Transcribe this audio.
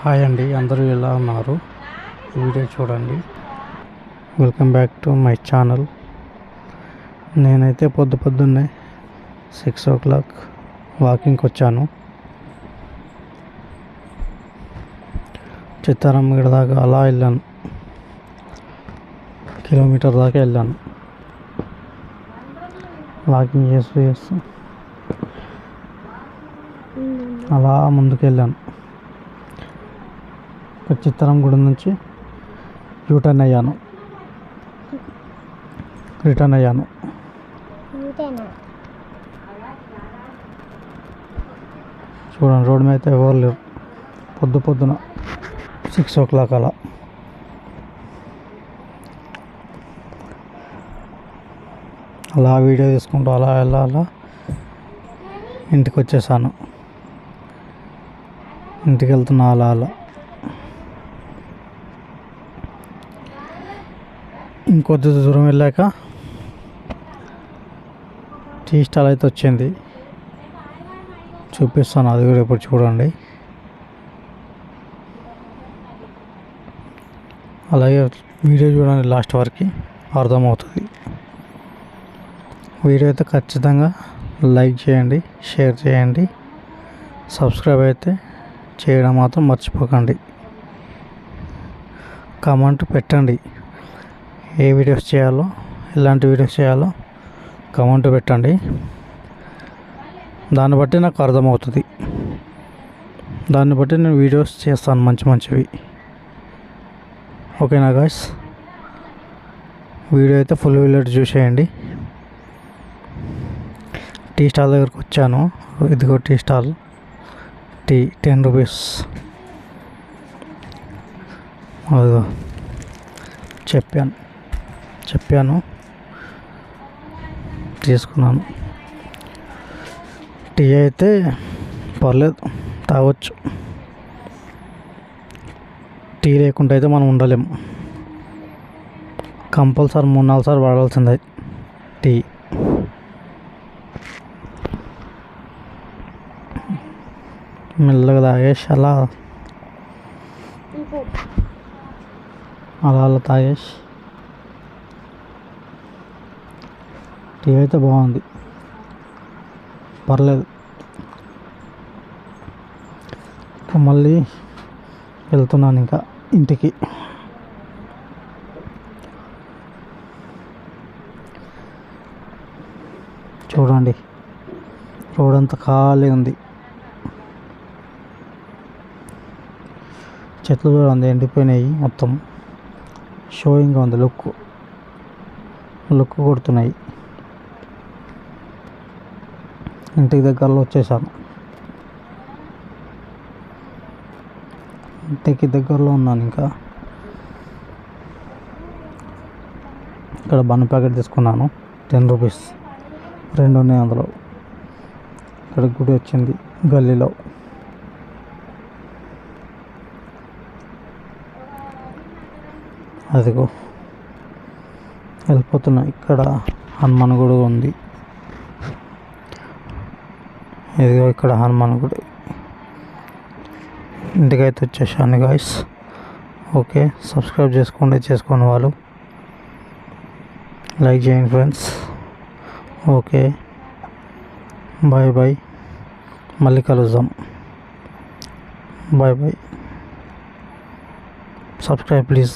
Hi అండి అందరూ ఎలా ఉన్నారు? వీడియో చూడండి. Welcome back to my channel నేనైతే పొద్దు పొద్దున్నే సిక్స్ ఓ క్లాక్ వాకింగ్కి వచ్చాను చిత్తారమ్మగడ దాకా అలా వెళ్ళాను. కిలోమీటర్ దాకా వెళ్ళాను. వాకింగ్ చేస్తూ చేస్తూ అలా ముందుకు వెళ్ళాను. ఒక చిత్తరం గుడి నుంచి యూటర్న్ అయ్యాను. రిటర్న్ అయ్యాను. చూడండి రోడ్డు మీద అయితే ఎవరు లేరు. పొద్దు పొద్దున సిక్స్ ఓ క్లాక్ అలా. అలా వీడియో తీసుకుంటూ అలా అలా అలా ఇంటికి వచ్చేసాను. ఇంటికి వెళ్తున్నా అలా అలా. ఇంకొద్ది దూరం వెళ్ళాక టీ స్టాల్ అయితే వచ్చింది. చూపిస్తాను అది కూడా ఇప్పుడు చూడండి. అలాగే వీడియో చూడండి లాస్ట్ వరకు అర్థమవుతుంది. వీడియో అయితే ఖచ్చితంగా లైక్ చేయండి షేర్ చేయండి సబ్స్క్రైబ్ అయితే చేయడం మాత్రం మర్చిపోకండి. కమెంట్ పెట్టండి. ఏ వీడియోస్ చేయాలో ఎలాంటి వీడియోస్ చేయాలో కమెంట్ పెట్టండి. దాన్ని బట్టి నాకు అర్థమవుతుంది. దాన్ని బట్టి నేను వీడియోస్ చేస్తాను మంచి మంచివి. ఓకేనా గాయస్? వీడియో అయితే ఫుల్ వీలర్ చూసేయండి. టీ స్టాల్ దగ్గరకు వచ్చాను. ఇదిగో tea stall. Tea ten rupees. అదిగో. చెప్పాను. చెప్పాను. తీసుకున్నాను. టీ అయితే పర్లేదు తాగొచ్చు. టీ లేకుండా అయితే మనం ఉండలేము కంపల్సరీ మూడు నాలుగు సార్లు వాడాల్సిందే టీ. మెల్లగా తాగేసి అలా అలా అలా తాగేసి టీ అయితే బాగుంది పర్లేదు. మళ్ళీ వెళ్తున్నాను ఇంకా ఇంటికి. చూడండి రోడ్ అంతా ఖాళీ ఉంది. చెట్లు చూడండి ఎండిపోయినాయి మొత్తం. షోయింగ్గా ఉంది లుక్. లుక్ కొడుతున్నాయి. ఇంటికి దగ్గరలో వచ్చేసాను. ఇంటికి దగ్గరలో ఉన్నాను ఇంకా. ఇక్కడ బన్ ప్యాకెట్ తీసుకున్నాను టెన్ రూపీస్. రెండు ఉన్నాయి అందులో. ఇక్కడ గుడి వచ్చింది గల్లీలో. అదిగో. వెళ్ళిపోతున్నా ఇక్కడ హనుమాన్ గుడి ఉంది. ఇదిగో ఇక్కడ హనుమాన్ గుడి. ఇంటికైతే వచ్చేసాను గాయస్ ఓకే సబ్స్క్రైబ్ చేసుకోండి చేసుకోని వాళ్ళు. లైక్ చేయండి ఫ్రెండ్స్ ఓకే బాయ్ బాయ్. మళ్ళీ కలుద్దాం. Bye bye. Subscribe please